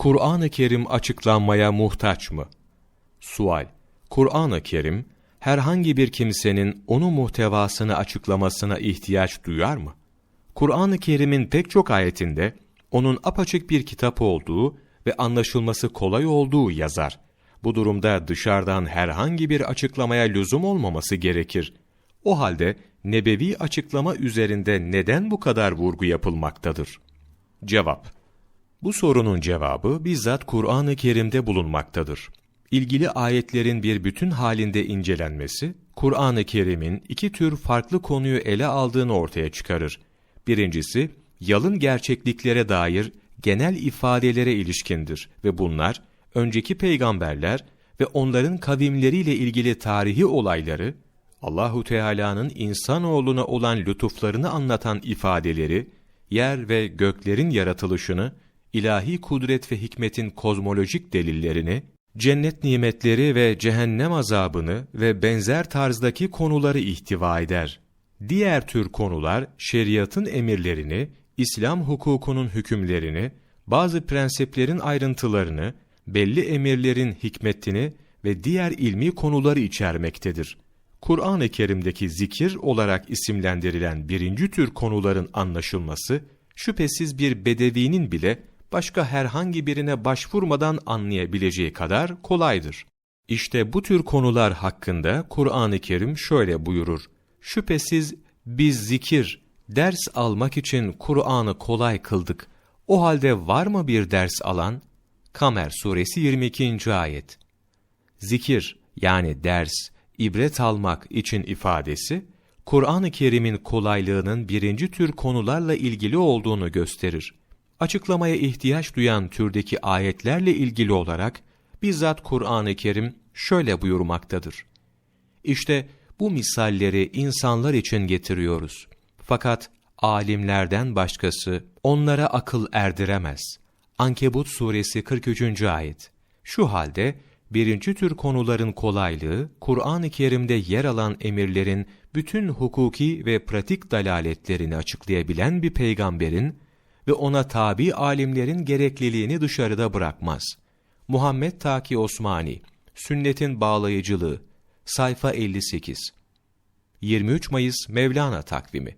Kur'an-ı Kerim açıklanmaya muhtaç mı? Sual. Kur'an-ı Kerim, herhangi bir kimsenin onun muhtevasını açıklamasına ihtiyaç duyar mı? Kur'an-ı Kerim'in pek çok ayetinde, onun apaçık bir kitap olduğu ve anlaşılması kolay olduğu yazar. Bu durumda dışarıdan herhangi bir açıklamaya lüzum olmaması gerekir. O halde nebevi açıklama üzerinde neden bu kadar vurgu yapılmaktadır? Cevap Bu sorunun cevabı bizzat Kur'an-ı Kerim'de bulunmaktadır. İlgili ayetlerin bir bütün halinde incelenmesi, Kur'an-ı Kerim'in iki tür farklı konuyu ele aldığını ortaya çıkarır. Birincisi, yalın gerçekliklere dair genel ifadelere ilişkindir ve bunlar, önceki peygamberler ve onların kavimleriyle ilgili tarihi olayları, Allahu Teala'nın insanoğluna olan lütuflarını anlatan ifadeleri, yer ve göklerin yaratılışını, ilahi kudret ve hikmetin kozmolojik delillerini, cennet nimetleri ve cehennem azabını ve benzer tarzdaki konuları ihtiva eder. Diğer tür konular, şeriatın emirlerini, İslam hukukunun hükümlerini, bazı prensiplerin ayrıntılarını, belli emirlerin hikmetini ve diğer ilmi konuları içermektedir. Kur'an-ı Kerim'deki zikir olarak isimlendirilen birinci tür konuların anlaşılması, şüphesiz bir bedevinin bile başka herhangi birine başvurmadan anlayabileceği kadar kolaydır. İşte bu tür konular hakkında Kur'an-ı Kerim şöyle buyurur. Şüphesiz biz zikir, ders almak için Kur'an'ı kolay kıldık. O halde var mı bir ders alan? Kamer suresi 22. ayet. Zikir yani ders, ibret almak için ifadesi, Kur'an-ı Kerim'in kolaylığının birinci tür konularla ilgili olduğunu gösterir. Açıklamaya ihtiyaç duyan türdeki ayetlerle ilgili olarak, bizzat Kur'an-ı Kerim şöyle buyurmaktadır. İşte bu misalleri insanlar için getiriyoruz. Fakat alimlerden başkası onlara akıl erdiremez. Ankebut suresi 43. ayet. Şu halde birinci tür konuların kolaylığı, Kur'an-ı Kerim'de yer alan emirlerin bütün hukuki ve pratik dalaletlerini açıklayabilen bir peygamberin ve ona tabi alimlerin gerekliliğini dışarıda bırakmaz. Muhammed Taki Osmani, Sünnetin Bağlayıcılığı, sayfa 58 23 Mayıs Mevlana takvimi